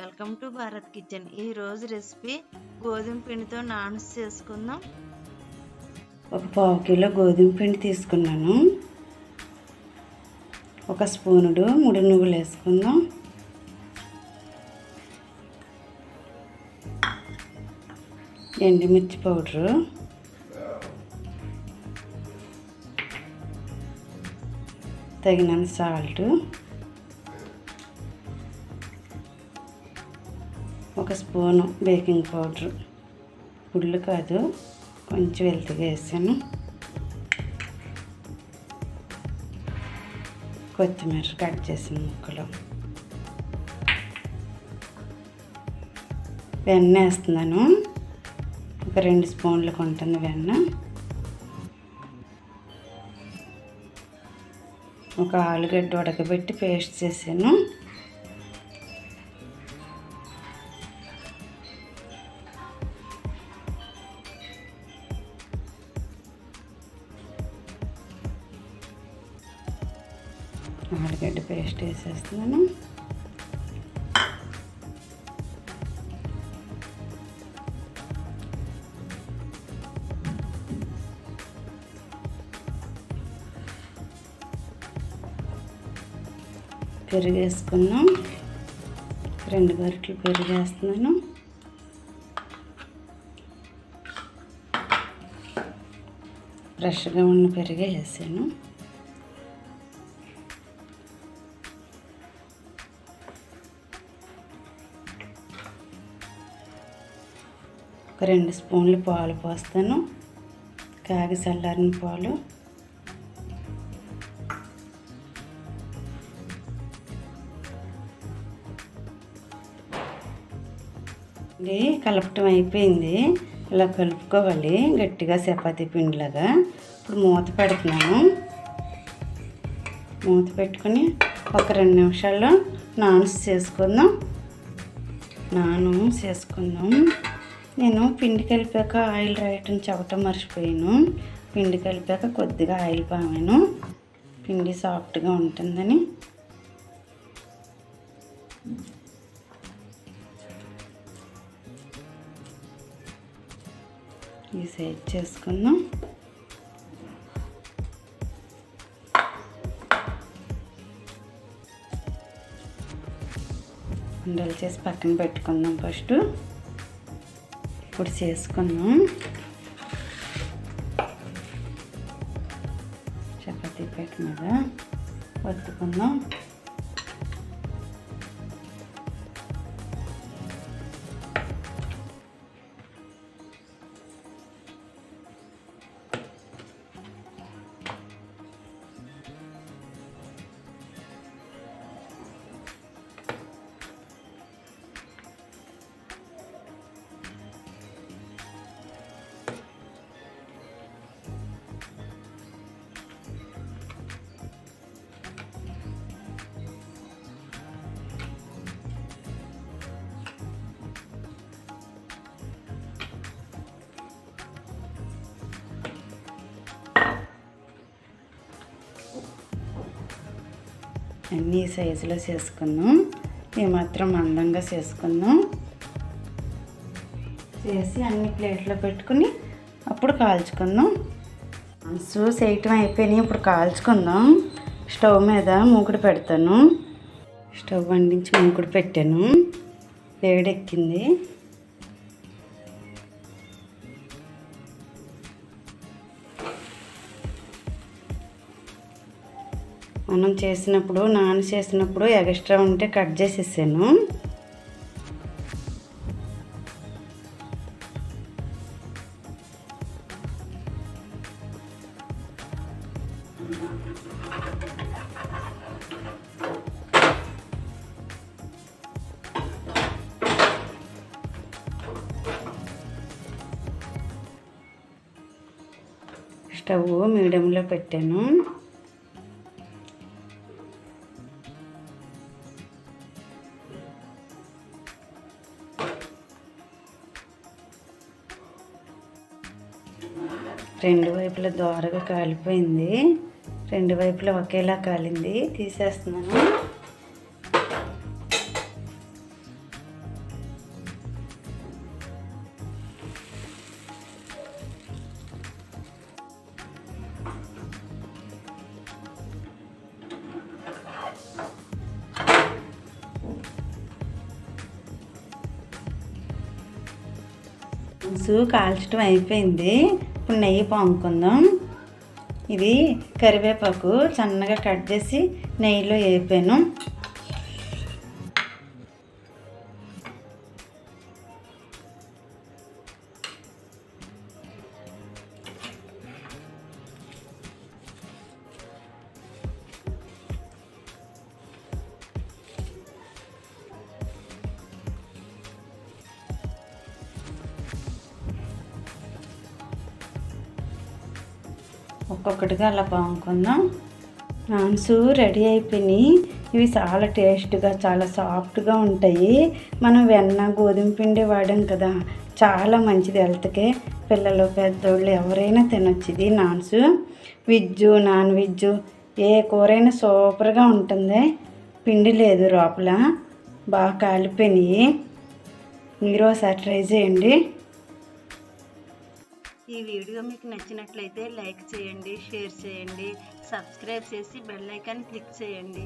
Welcome to Bharat kitchen. ఈరోజు recipe గోధుమ పిండితో నాన్స్ చేసుకుందాం. ఒక పావు కిలో గోధుమ పిండి తీసుకున్నాను. ఒక స్పూనుడు ముడి నువ్వులు వేసుకుందాం. ఎండుమిర్చి పౌడరు. తగినంత సాల్టు. ఒక స్పూను బేకింగ్ పౌడర్. ఫుల్ కాదు కొంచెం వెల్తిగా వేసాను. కొత్తిమీర కట్ చేసిన ముక్కలు. వెన్న వేస్తున్నాను. ఒక రెండు స్పూన్లకు ఉంటుంది వెన్న. ఒక ఆలుగడ్డ ఉడకబెట్టి పేస్ట్ చేసాను ఆలుగడ్డ పేస్ట్ వేసేస్తున్నాను. పెరుగు వేసుకున్నాం రెండు గరిటెలు పెరుగు వేస్తున్నాను ఫ్రెష్గా ఉన్న పెరిగే వేసాను. ఒక రెండు స్పూన్లు పాలు పోస్తాను. కాగి చల్లారిన పాలు. ఇది కలపటం అయిపోయింది. ఇలా కలుపుకోవాలి. గట్టిగా చపాతీ పిండిలాగా. ఇప్పుడు మూత పెడుతున్నాను. మూత పెట్టుకొని ఒక రెండు నిమిషాల్లో నాన్స్ చేసుకుందాం. నాను చేసుకుందాం. నేను పిండి కలిపాక ఆయిల్ రాయటం చవటం మర్చిపోయాను. పిండి కలిపాక కొద్దిగా ఆయిల్ పామాను పిండి సాఫ్ట్గా ఉంటుందని. ఈ సైడ్ చేసుకుందాం. ఉండలు చేసి పక్కన పెట్టుకుందాం ఫస్ట్. ఇప్పుడు చేసుకున్నాం చపాతీ పెట్ట మీద వత్తుకుందాం అన్ని సైజులో చేసుకుందాం. ఏమాత్రం అందంగా చేసుకుందాం. చేసి అన్ని ప్లేట్లో పెట్టుకుని అప్పుడు కాల్చుకుందాం. మనసు చేయటం అయిపోయినాయి ఇప్పుడు కాల్చుకుందాం. స్టవ్ మీద మూకుడు పెడతాను. స్టవ్ వండించి మూకుడు పెట్టాను. వేడెక్కింది మనం చేసినప్పుడు నాన్న చేసినప్పుడు ఎక్స్ట్రా ఉంటే కట్ చేసేసాను. స్టవ్ మీడియంలో పెట్టాను. రెండు వైపులా ద్వారగా కాలిపోయింది. రెండు వైపులా ఒకేలా కాలింది. తీసేస్తున్నాను. కాల్చడం అయిపోయింది. ఇప్పుడు నెయ్యి పొంగుకుందాం ఇది కరివేపాకు సన్నగా కట్ చేసి నెయ్యిలో వేపాను ఒక్కొక్కటిగా అలా పాముకుందాం నాన్స్ రెడీ అయిపోయినాయి. ఇవి చాలా టేస్ట్గా చాలా సాఫ్ట్గా ఉంటాయి. మనం వెన్న గోధుమ పిండి వాడాం కదా చాలా మంచిది హెల్త్కి. పిల్లలు పెద్దోళ్ళు ఎవరైనా తినొచ్చు. ఇది నాన్స్. వెజ్జు నాన్ వెజ్జు ఏ కూరైనా సూపర్గా ఉంటుంది. పిండి లేదు లోపల. బాగా కాలిపోయినాయి. మీరు ఒకసారి ట్రై చేయండి. ఈ వీడియో మీకు నచ్చినట్లయితే లైక్ చేయండి షేర్ చేయండి సబ్స్క్రైబ్ చేసి బెల్ ఐకాన్ క్లిక్ చేయండి.